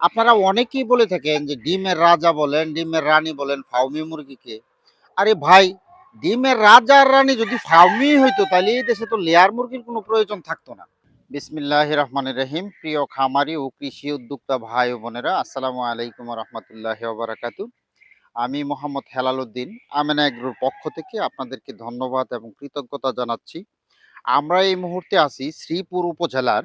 আপনারা অনেকেই বলে থাকেন যে ডিমের রাজা বলেন, ডিমের রানী বলেন ফাউমি মুরগিকে আরে ভাই, ডিমের রাজা রানী যদি ফাউমি হইতো তাহলে এই দেশে তো লেয়ার মুরগির কোনো প্রয়োজন থাকতো না। বিসমিল্লাহ রহমান রহিম। প্রিয় খামারি ও কৃষি উদ্যোক্তা ভাই ও বোনেরা, আসসালামু আলাইকুম রহমতুল্লাহ বারাকাতু আমি মোহাম্মদ হেলাল উদ্দিন, আমেনা এগ্রোর পক্ষ থেকে আপনাদেরকে ধন্যবাদ এবং কৃতজ্ঞতা জানাচ্ছি। আমরা এই মুহূর্তে আছি শ্রীপুর উপজেলার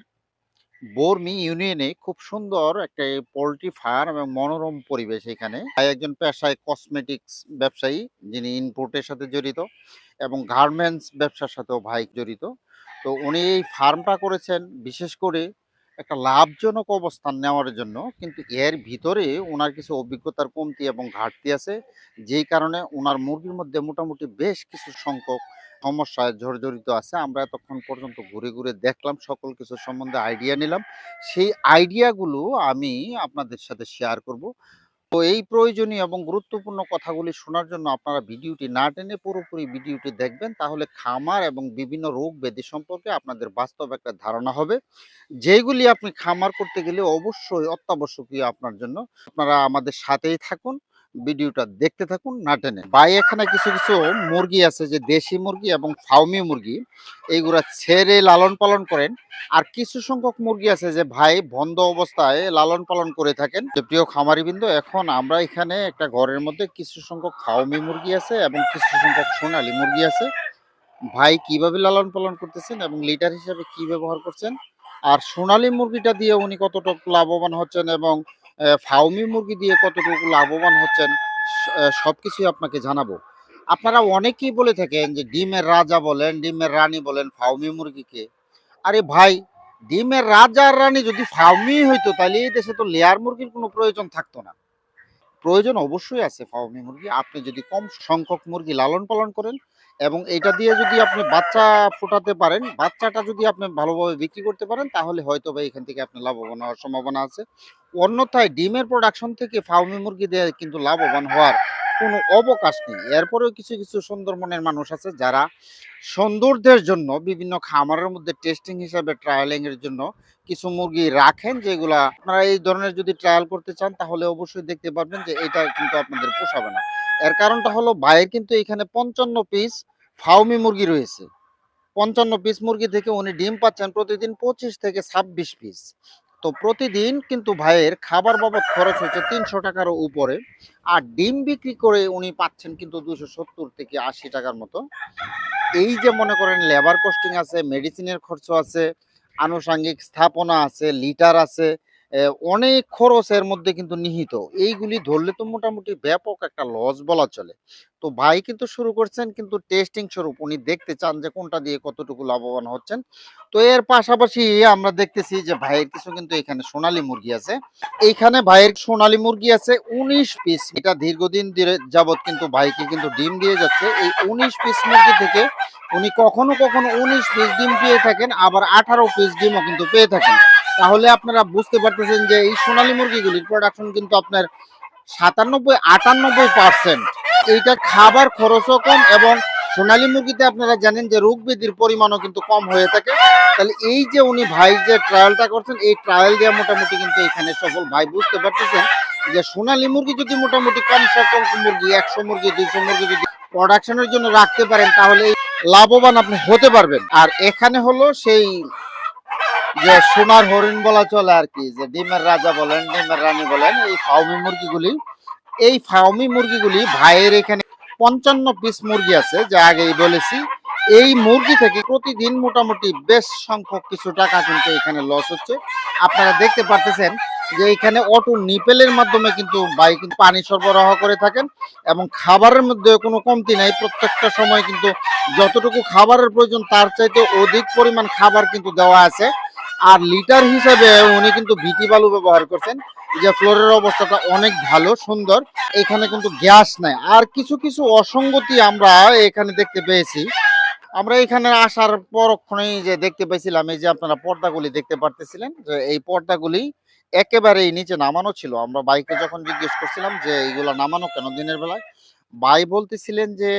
বর্মি ইউনিয়নে খুব সুন্দর একটা পোলট্রি ফার্ম এবং মনোরম পরিবেশ এখানে। একজন পেশায় কসমেটিক্স ব্যবসায়ী, যিনি ইনপুটের সাথে জড়িত এবং গার্মেন্টস ব্যবসার সাথেও ভাই জড়িত। তো উনি এই ফার্মটা করেছেন বিশেষ করে একটা লাভজনক অবস্থান নেওয়ার জন্য, কিন্তু এর ভিতরে ওনার কিছু অভিজ্ঞতার কমতি এবং ঘাটতি আছে, যেই কারণে ওনার মুরগির মধ্যে মোটামুটি বেশ কিছু সংখ্যক সমস্যায় জর্জরিত আছে। আমরা এতক্ষণ পর্যন্ত ঘুরে ঘুরে দেখলাম, সকল কিছু সম্বন্ধে আইডিয়া নিলাম। সেই আইডিয়াগুলো আমি আপনাদের সাথে শেয়ার করব। তো এই প্রয়োজনীয় এবং গুরুত্বপূর্ণ কথাগুলি শোনার জন্য আপনারা ভিডিওটি না টেনে পুরোপুরি ভিডিওটি দেখবেন, তাহলে খামার এবং বিভিন্ন রোগ ব্যাধি সম্পর্কে আপনাদের বাস্তব একটা ধারণা হবে। যেগুলি আপনি খামার করতে গেলে অবশ্যই অত্যাবশ্যকীয় আপনার জন্য। আপনারা আমাদের সাথেই থাকুন। ভিডিওটা দেখতে থাকুন, না টেনে। ভাই, এখানে কিছু কিছু মুরগি আছে যে দেশি মুরগি এবং ফাউমি মুরগি। এইগুলা ছেড়ে লালন পালন করেন। আর কিছু সংখ্যক মুরগি আছে যে ভাই বন্ধ অবস্থায় লালন পালন করে থাকেন। প্রিয় খামারিবৃন্দ, এখন আমরা এখানে একটা ঘরের মধ্যে কিছু সংখ্যক ফাউমি মুরগি আছে এবং কিছু সংখ্যক সোনালী মুরগি আছে। ভাই, কীভাবে লালন পালন করতেছেন এবং লিটার হিসাবে কি ব্যবহার করছেন? আর সোনালী মুরগিটা দিয়ে উনি কতটুকু লাভবান হচ্ছেন এবং ফাউমি মুরগি দিয়ে কতটুকু লাভবান হচ্ছেন সব সবকিছুই আপনাকে জানাব। আপনারা অনেকেই বলে থাকেন যে ডিমের রাজা বলেন, ডিমের রানী বলেন ফাউমি মুরগিকে। আরে ভাই, ডিমের রাজা আর রানী যদি ফাউমি হইতো, তাহলে এই দেশে তো লেয়ার মুরগির কোনো প্রয়োজন থাকতো না। প্রয়োজন অবশ্যই আছে ফাউমি মুরগি। আপনি যদি কম সংখ্যক মুরগি লালন পালন করেন এবং এটা দিয়ে যদি আপনি বাচ্চা ফোটাতে পারেন, বাচ্চাটা যদি আপনি ভালোভাবে বিক্রি করতে পারেন, তাহলে হয়তো বা এখান থেকে আপনি লাভবান হওয়ার সম্ভাবনা আছে। অন্যথায় ডিমের প্রোডাকশন থেকে ফাউমি মুরগি দিয়ে কিন্তু লাভবান হওয়ার কোনো অবকাশ নেই। এরপরেও কিছু কিছু সুন্দরবনের মানুষ আছে যারা সৌন্দর্যের জন্য, বিভিন্ন খামারের মধ্যে টেস্টিং হিসাবে ট্রায়ালিং এর জন্য কিছু মুরগি রাখেন যেগুলা আপনারা এই ধরনের যদি ট্রায়াল করতে চান, তাহলে অবশ্যই দেখতে পারবেন যে এটা কিন্তু আপনাদের পোষাবে না। এর কারণটা হলো, ভাইয়ের কিন্তু এখানে পঞ্চান্ন পিস ফাউমি মুরগি রয়েছে। পঞ্চান্ন পিস মুরগি থেকে উনি ডিম পাচ্ছেন প্রতিদিন পঁচিশ থেকে ছাব্বিশ পিস তো প্রতিদিন কিন্তু ভাইয়ের খাবার বাবদ খরচ হচ্ছে তিনশো টাকার উপরে। আর ডিম বিক্রি করে উনি পাচ্ছেন কিন্তু দুশো সত্তর থেকে আশি টাকার মতো। এই যে মনে করেন লেবার কস্টিং আছে মেডিসিনের খরচ আছে, আনুষঙ্গিক স্থাপনা আছে লিটার আছে অনেক খরচের মধ্যে কিন্তু নিহিত। এইগুলি ধরলে তো মোটামুটি ব্যাপক একটা লস বলা চলে। তো ভাই কিন্তু শুরু করছেন কিন্তু টেস্টিং স্বরূপ। উনি দেখতে চান যে কোনটা দিয়ে কতটুকু লাভবান হচ্ছেন। তো এর পাশাপাশি আমরা দেখতেছি যে ভাইয়ের কিছু কিন্তু এখানে সোনালী মুরগি আছে। এইখানে ভাইয়ের সোনালী মুরগি আছে উনিশ পিস এটা দীর্ঘদিন যাবত কিন্তু ভাইকে কিন্তু ডিম দিয়ে যাচ্ছে। এই উনিশ পিস মুরগি থেকে উনি কখনো কখনো উনিশ পিস ডিম পেয়ে থাকেন, আবার আঠারো পিস ডিমও কিন্তু পেয়ে থাকেন। তাহলে আপনারা বুঝতে পারতেছেন যে এই সোনালী মুরগিগুলির প্রোডাকশন কিন্তু আপনার সাতানব্বই, আটানব্বই পার্সেন্ট এইটা খাবার খরচও কম এবং সোনালী মুরগিতে আপনারা জানেন যে রোগ ব্যাধির পরিমাণও কিন্তু কম হয়ে থাকে। তাহলে এই যে উনি ভাই যে ট্রায়ালটা করছেন, এই ট্রায়াল দিয়ে মোটামুটি কিন্তু এখানে সফল ভাই বুঝতে পারতেছেন যে সোনালী মুরগি যদি মোটামুটি কম সংখ্যক মুরগি, একশো মুরগি, দুইশো মুরগি যদি প্রোডাকশনের জন্য রাখতে পারেন, তাহলে লাভবান আপনি হতে পারবেন। আর এখানে হলো সেই যে সোনার হরিণ বলা চলে আর কি, যে ডিমের রাজা বলেন, ডিমের রানী বলেন, এই ফাউমি মুরগিগুলি, এই ফাউমি মুরগিগুলি ভাইয়ের এখানে পঞ্চান্ন পিস মুরগি আছে, যা আগেই বলেছি। এই মুরগি থেকে প্রতিদিন মোটামুটি বেশ সংখ্যক কিছু টাকা কিন্তু এখানে লস হচ্ছে। আপনারা দেখতে পারতেছেন যে এখানে অটো নিপেলের মাধ্যমে কিন্তু ভাই কিন্তু পানি সরবরাহ করে থাকেন এবং খাবারের মধ্যে কোনো কমতি নাই। প্রত্যেকটা সময় কিন্তু যতটুকু খাবারের প্রয়োজন, তার চাইতে অধিক পরিমাণ খাবার কিন্তু দেওয়া আছে। আর লিটার হিসাবে উনি কিন্তু ভিটি বালু ব্যবহার করছেন। যে ফ্লোরের অবস্থাটা অনেক ভালো, সুন্দর। এখানে কিন্তু গ্যাস নাই। আর কিছু কিছু অসঙ্গতি আমরা এখানে দেখতে পেয়েছি। আমরা এখানে আসার পরক্ষণেই যে দেখতে পেয়েছিলাম, এই যে আপনারা পর্দাগুলি দেখতে পারতেছিলেন, যে এই পর্দাগুলি একেবারেই নিচে নামানো ছিল। আমরা বাইকে যখন জিজ্ঞেস করছিলাম যে, এইগুলা নামানো কেন দিনের বেলায়? ভাই বলতেছিলেন যে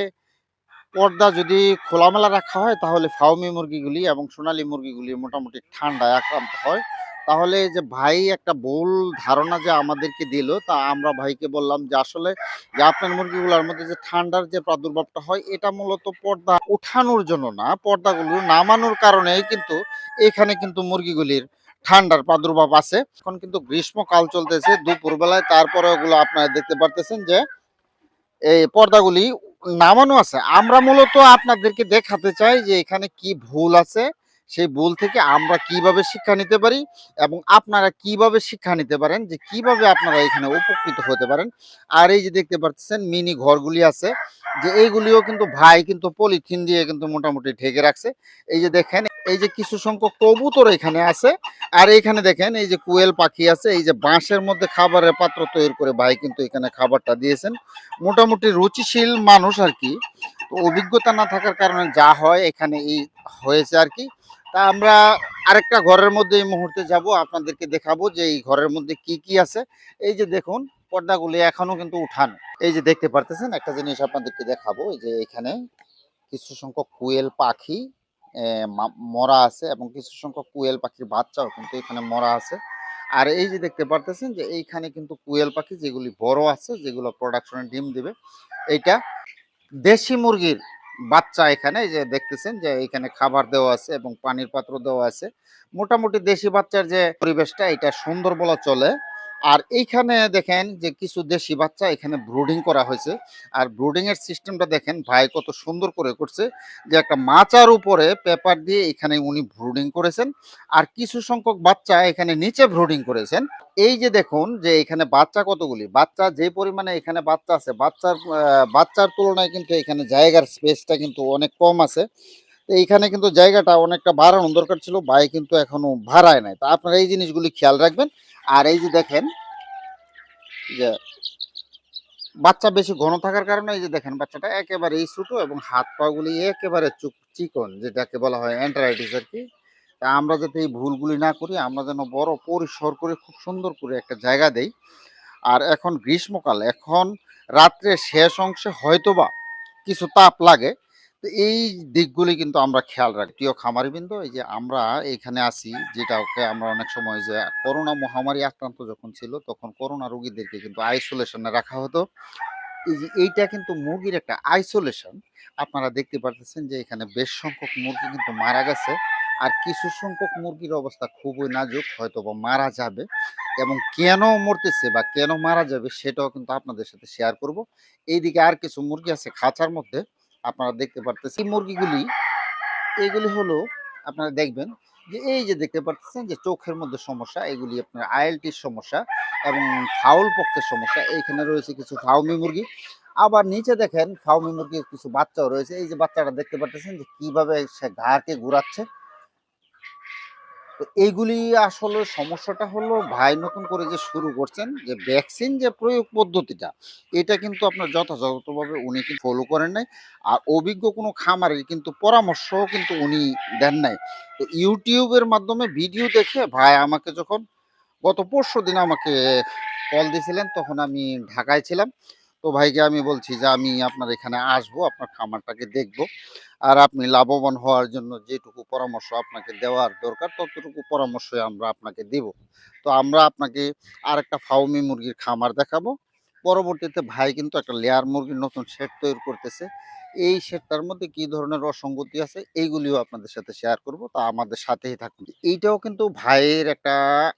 পর্দা যদি খোলামেলা রাখা হয়, তাহলে ফাউমি মুরগিগুলি এবং সোনালী মুরগিগুলি মোটামুটি ঠান্ডায় আক্রান্ত হয়। তাহলে যে ভাই একটা ভুল ধারণা যে আমাদেরকে দিল, তা আমরা ভাইকে বললাম যে আসলে যে আপনার মুরগিগুলোর মধ্যে যে ঠান্ডার যে প্রাদুর্ভাবটা হয়, এটা মূলত পর্দা উঠানোর জন্য না, পর্দাগুলো নামানোর কারণেই কিন্তু এখানে কিন্তু মুরগিগুলির ঠান্ডার প্রাদুর্ভাব আছে। এখন কিন্তু গ্রীষ্মকাল চলতেছে দুপুর বেলায় তারপরে ওগুলো আপনারা দেখতে পারতেছেন যে এই পর্দাগুলি নামানো আছে। আমরা মূলত আপনাদেরকে দেখাতে চাই যে এখানে কি ভুল আছে। সেই ভুল থেকে আমরা কীভাবে শিক্ষা নিতে পারি এবং আপনারা কীভাবে শিক্ষা নিতে পারেন যে কীভাবে আপনারা এখানে উপকৃত হতে পারেন। আর এই যে দেখতে পাচ্ছেন মিনি ঘরগুলি আছে, যে এইগুলিও কিন্তু ভাই কিন্তু পলিথিন দিয়ে কিন্তু মোটামুটি ঢেকে রাখছে। এই যে দেখেন এই যে কিছু সংখ্যক কবুতর এখানে আছে। আর এখানে দেখেন, এই যে কুয়েল পাখি আছে, এই যে বাঁশের মধ্যে খাবারের পাত্র তৈরি করে ভাই কিন্তু এখানে খাবারটা দিয়েছেন। মোটামুটি রুচিশীল মানুষ আর কি। অভিজ্ঞতা না থাকার কারণে যা হয় এখানে এই হয়েছে আর কি। তা আমরা আরেকটা ঘরের মধ্যে এই মুহূর্তে যাব, আপনাদেরকে দেখাবো যে এই ঘরের মধ্যে কি কি আছে। এই যে দেখুন, পর্দাগুলি এখনও কিন্তু উঠানো। এই যে দেখতে পারতেছেন, একটা জিনিস আপনাদেরকে দেখাবো, এই যে এখানে কিছু সংখ্যক কুয়েল পাখি মরা আছে এবং কিছু সংখ্যক কুয়েল পাখির বাচ্চাও কিন্তু এখানে মরা আছে। আর এই যে দেখতে পারতেছেন যে এইখানে কিন্তু কুয়েল পাখি যেগুলি বড় আছে, যেগুলো প্রোডাকশনে ডিম দিবে, এইটা দেশি মুরগির বাচ্চা এখানে যে দেখতেছেন যে এখানে খাবার দেওয়া আছে এবং পানির পাত্র দেওয়া আছে। মোটামুটি দেশি বাচ্চার যে পরিবেশটা, এটা সুন্দর বলা চলে। আর এইখানে দেখেন যে কিছু দেশি বাচ্চা এখানে ব্রুডিং করা হয়েছে। আর ব্রুডিং এর সিস্টেমটা দেখেন, ভাই কত সুন্দর করে করছে যে একটা মাচার উপরে পেপার দিয়ে এখানে উনি ব্রুডিং করেছেন। আর কিছু সংখ্যক বাচ্চা এখানে নিচে ব্রুডিং করেছেন। এই যে দেখুন যে এখানে বাচ্চা কতগুলি? বাচ্চা যে পরিমাণে এখানে বাচ্চা আছে, বাচ্চার বাচ্চার তুলনায় কিন্তু এখানে জায়গার স্পেসটা কিন্তু অনেক কম আছে। এইখানে কিন্তু জায়গাটা অনেকটা বাড়ানো দরকার ছিল, ভাই কিন্তু এখনও ভাড়ায় নাই। তা আপনারা এই জিনিসগুলি খেয়াল রাখবেন। আর এই যে দেখেন, যে বাচ্চা বেশি ঘন থাকার কারণে এই যে দেখেন বাচ্চাটা একেবারে ছোট এবং হাত পাগুলি একেবারে চুক- চিকন, যেটাকে বলা হয় অ্যান্টারাইটিস আর কি। তা আমরা যাতে এই ভুলগুলি না করি, আমরা যেন বড় পরিসর করে খুব সুন্দর করে একটা জায়গা দেই। আর এখন গ্রীষ্মকাল, এখন রাত্রে শেষ অংশে হয়তোবা কিছু তাপ লাগে তো এই দিকগুলি কিন্তু আমরা খেয়াল রাখি। প্রিয় খামারিবৃন্দ, এই যে আমরা এখানে আছি যেটাকে আমরা অনেক সময় যে করোনা মহামারী আক্রান্ত যখন ছিল, তখন করোনা রোগীদেরকে কিন্তু আইসোলেশনে রাখা হতো। এই যে এইটা কিন্তু মুরগির একটা আইসোলেশন আপনারা দেখতে পারতেছেন যে এখানে বেশ সংখ্যক মুরগি কিন্তু মারা গেছে। আর কিছু সংখ্যক মুরগির অবস্থা খুবই নাজুক হয়তো বা মারা যাবে। এবং কেন মরতেছে বা কেন মারা যাবে, সেটাও কিন্তু আপনাদের সাথে শেয়ার করব। এইদিকে আর কিছু মুরগি আছে খাঁচার মধ্যে। আপনারা দেখতে পারতেছেন। এই মুরগিগুলি, এগুলি হলো, আপনারা দেখবেন যে এই যে দেখতে পাচ্ছেন যে চোখের মধ্যে সমস্যা, এগুলি আপনার আইএলটির সমস্যা এবং ফাউল পক্ষের সমস্যা। এইখানে রয়েছে কিছু ফাউমি মুরগি। আবার নিচে দেখেন ফাউমি মুরগির কিছু বাচ্চাও রয়েছে। এই যে বাচ্চাটা দেখতে পাচ্ছেন যে কীভাবে সে ঘাড়কে ঘুরাচ্ছে। তো এইগুলি আসলে সমস্যাটা হলো ভাই নতুন করে যে শুরু করছেন, যে ভ্যাকসিন যে প্রয়োগ পদ্ধতিটা, এটা কিন্তু আপনার যথাযথভাবে উনি কিন্তু ফলো করেন নাই। আর অভিজ্ঞ কোনো খামারের কিন্তু পরামর্শও কিন্তু উনি দেন নাই। তো ইউটিউবের মাধ্যমে ভিডিও দেখে ভাই আমাকে যখন গত পরশু দিন আমাকে কল দিয়েছিলেন, তখন আমি ঢাকায় ছিলাম। তো ভাইকে আমি বলছি যে, আমি আপনার এখানে আসব, আপনার খামারটাকে দেখব। আর আপনি লাভবান হওয়ার জন্য যেটুকু পরামর্শ আপনাকে দেওয়ার দরকার, ততটুকু পরামর্শই আমরা আপনাকে দেব। তো আমরা আপনাকে আর একটা ফাউমি মুরগির খামার দেখাবো। পরবর্তীতে ভাই কিন্তু একটা লেয়ার মুরগির নতুন সেট তৈরি করতেছে। এই সেটটার মধ্যে কি ধরনের অসঙ্গতি আছে এইগুলিও আপনাদের সাথে শেয়ার করব। তা আমাদের সাথেই থাকুন। এইটাও কিন্তু ভাইয়ের একটা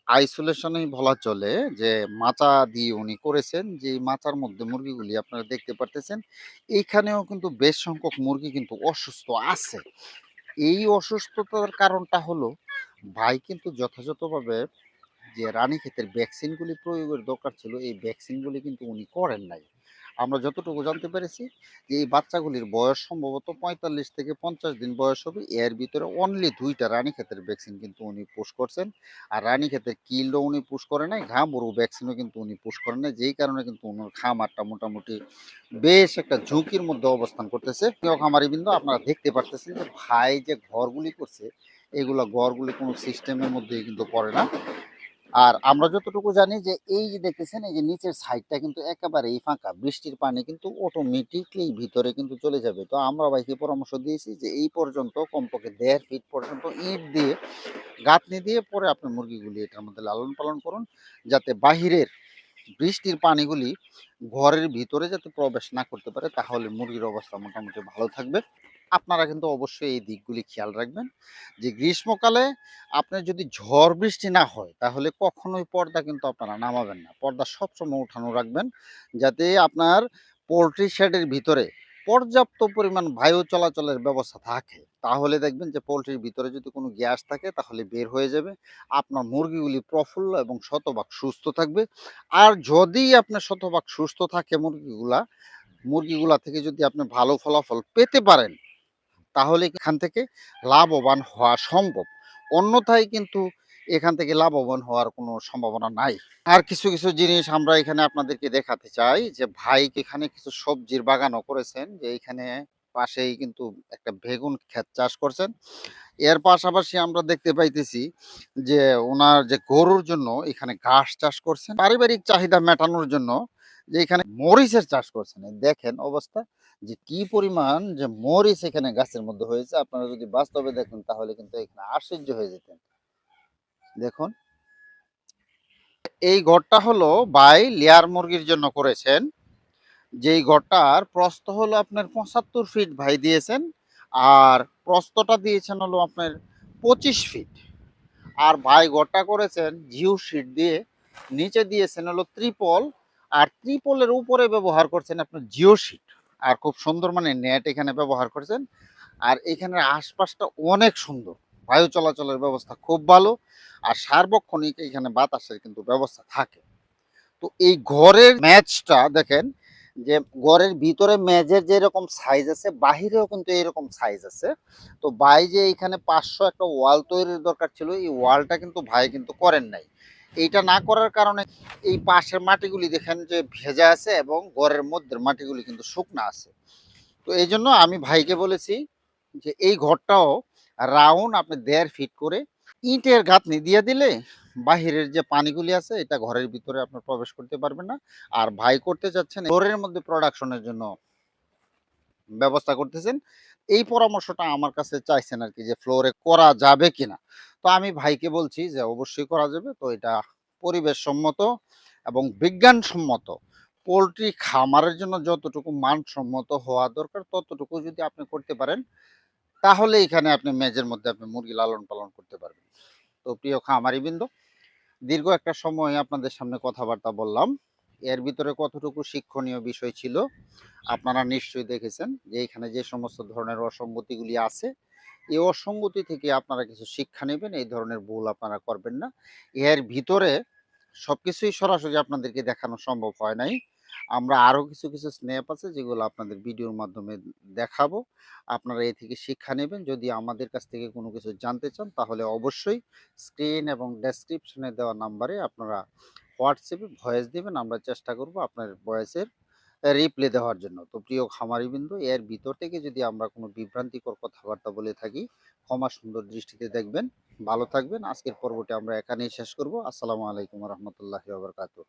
আইসোলেশনই বলা চলে যে, মাচা দিয়ে উনি করেছেন যে মাচার মধ্যে মুরগিগুলি আপনারা দেখতে পারতেছেন। এইখানেও কিন্তু বেশ সংখ্যক মুরগি কিন্তু অসুস্থ আছে। এই অসুস্থতার কারণটা হলো, ভাই কিন্তু যথাযথভাবে যে রানী রানীক্ষেতের ভ্যাকসিনগুলি প্রয়োগের দরকার ছিল, এই ভ্যাকসিনগুলি কিন্তু উনি করেন নাই। আমরা যতটুকু জানতে পেরেছি যে এই বাচ্চাগুলির বয়স সম্ভবত পঁয়তাল্লিশ থেকে পঞ্চাশ দিন বয়স হবে। এর ভিতরে অনলি দুইটা রানী রানীক্ষেতের ভ্যাকসিন কিন্তু উনি পুশ করছেন। আর রানী রানীক্ষেতের কিলও উনি পুশ করে নাই ঘামবুরু ভ্যাকসিনও কিন্তু উনি পুশ করেন নাই। যেই কারণে কিন্তু উনার খামারটা মোটামুটি বেশ একটা ঝুঁকির মধ্যে অবস্থান করতেছে। প্রিয় খামারি বিন্দু আপনারা দেখতে পারতেছেন যে ভাই যে ঘরগুলি করছে, এগুলো ঘরগুলি কোনো সিস্টেমের মধ্যেই কিন্তু পড়ে না। আর আমরা যতটুকু জানি যে এই যে দেখতেছেন এই যে নিচের সাইডটা কিন্তু একেবারেই ফাঁকা। বৃষ্টির পানি কিন্তু অটোমেটিকলি ভিতরে কিন্তু চলে যাবে। তো আমরা ভাইকে পরামর্শ দিয়েছি যে এই পর্যন্ত, কমপক্ষে দেড় ফিট পর্যন্ত ইট দিয়ে, গাঁথনি দিয়ে পরে আপনি মুরগিগুলি এটার মধ্যে লালন পালন করুন, যাতে বাহিরের বৃষ্টির পানিগুলি ঘরের ভিতরে যাতে প্রবেশ না করতে পারে, তাহলে মুরগির অবস্থা মোটামুটি ভালো থাকবে। আপনারা কিন্তু অবশ্যই এই দিকগুলি খেয়াল রাখবেন। যে গ্রীষ্মকালে আপনার যদি ঝড় বৃষ্টি না হয়, তাহলে কখনোই পর্দা কিন্তু আপনারা নামাবেন না। পর্দা সবসময় উঠানো রাখবেন, যাতে আপনার পোলট্রি শেডের ভিতরে পর্যাপ্ত পরিমাণ বায়ু চলাচলের ব্যবস্থা থাকে। তাহলে দেখবেন যে পোলট্রির ভিতরে যদি কোনো গ্যাস থাকে, তাহলে বের হয়ে যাবে। আপনার মুরগিগুলি প্রফুল্ল এবং শতভাগ সুস্থ থাকবে। আর যদি আপনার শতভাগ সুস্থ থাকে মুরগিগুলা মুরগিগুলা থেকে যদি আপনি ভালো ফলাফল পেতে পারেন তাহলে এখান থেকে লাভবান হওয়া সম্ভব। অন্যথায় কিন্তু এখান থেকে লাভবান হওয়ার কোনো সম্ভাবনা নাই। আর কিছু কিছু জিনিস আমরা এখানে আপনাদেরকে দেখাতে চাই যে ভাই এখানে কিছু সবজির বাগানও করেছেন? যে এখানে পাশেই কিন্তু একটা বেগুন ক্ষেত চাষ করছেন। এর পাশাপাশি আমরা দেখতে পাইতেছি যে ওনার যে গরুর জন্য এখানে ঘাস চাষ করছেন। পারিবারিক চাহিদা মেটানোর জন্য যে এখানে মরিচের চাষ করছেন। দেখেন অবস্থা। যে কি পরিমাণ যে মরিচ এখানে গাছের মধ্যে হয়েছে, আপনারা যদি বাস্তবে দেখেন তাহলে কিন্তু এখানে আশ্চর্য হয়ে যেতেন। দেখুন, এই ঘরটা হলো বাই লেয়ার মুরগির জন্য করেছেন। যেই ঘরটার প্রস্ত হলো আপনার পঁচাত্তর ফিট ভাই দিয়েছেন, আর প্রস্তটা দিয়েছেন হলো আপনার পঁচিশ ফিট আর ভাই ঘরটা করেছেন জিও শিট দিয়ে নিচে দিয়েছেন হলো ত্রিপল, আর ত্রিপলের উপরে ব্যবহার করছেন আপনার জিও শিট আর খুব সুন্দর মানে নেট এখানে ব্যবহার করেছেন। আর এখানের আশপাশটা অনেক সুন্দর। বায়ু চলাচলের ব্যবস্থা খুব ভালো আর সার্বক্ষণিক এখানে বাতাসের কিন্তু ব্যবস্থা থাকে। তো এই ঘরের ম্যাচটা দেখেন যে ঘরের ভিতরে মেজের যেরকম সাইজ আছে, বাহিরেও কিন্তু এরকম সাইজ আছে। তো ভাই যে এখানে পাঁচশো একটা ওয়াল তৈরির দরকার ছিল, এই ওয়ালটা কিন্তু ভাই কিন্তু করেন নাই। এইটা না করার কারণে এই পাশের মাটিগুলি দেখেন যে ভেজা আছে এবং ঘরের মধ্যে মাটিগুলি কিন্তু শুকনা আছে। তো এই জন্য আমি ভাইকে বলেছি যে এই ঘরটাও রাউন্ড আপনি দেড় ফিট করে ইটের গাঁথনি দিয়ে দিলে বাহিরের যে পানিগুলি আছে এটা ঘরের ভিতরে আপনার প্রবেশ করতে পারবেন না। আর ভাই করতে চাচ্ছেন ঘরের মধ্যে প্রোডাকশনের জন্য ব্যবস্থা করতেছেন। এই পরামর্শটা আমার কাছে চাইছেন আর কি যে ফ্লোরে করা যাবে কিনা। তো আমি ভাইকে বলছি যে, অবশ্যই করা যাবে। তো এটা পরিবেশ সম্মত এবং বিজ্ঞানসম্মত। পোলট্রি খামারের জন্য যতটুকু মানসম্মত হওয়া দরকার, ততটুকু যদি আপনি করতে পারেন, তাহলে এখানে আপনি মেজের মধ্যে আপনি মুরগি লালন পালন করতে পারবেন। তো প্রিয় খামারি বিন্দু দীর্ঘ একটা সময় আপনাদের সামনে কথাবার্তা বললাম। এর ভিতরে কতটুকু শিক্ষণীয় বিষয় ছিল, আপনারা নিশ্চয়ই দেখেছেন যে, এখানে যে সমস্ত ধরনের অসঙ্গতিগুলি আছে এই অসঙ্গতি থেকে আপনারা কিছু শিক্ষা নেবেন, এই ধরনের ভুল আপনারা করবেন না। এর ভিতরে সব কিছুই সরাসরি আপনাদেরকে দেখানো সম্ভব হয় নাই। আমরা আরও কিছু কিছু স্ন্যাপ আছে যেগুলো আপনাদের ভিডিওর মাধ্যমে দেখাবো। আপনারা এ থেকে শিক্ষা নেবেন। যদি আমাদের কাছ থেকে কোনো কিছু জানতে চান, তাহলে অবশ্যই স্ক্রিন এবং ডেসক্রিপশনে দেওয়া নাম্বারে আপনারা হোয়াটসঅ্যাপে ভয়েস দেবেন। আমরা চেষ্টা করব আপনার ভয়েসের রিপ্লে দেওয়ার জন্য। তো প্রিয় খামারিবৃন্দ, এর ভিতর থেকে যদি আমরা কোনো বিভ্রান্তিকর কথাবার্তা বলে থাকি, ক্ষমা সুন্দর দৃষ্টিতে দেখবেন। ভালো থাকবেন। আজকের পর্বটি আমরা এখানেই শেষ করব। আসসালামু আলাইকুম রহমতুল্লাহ বারকাতুহ।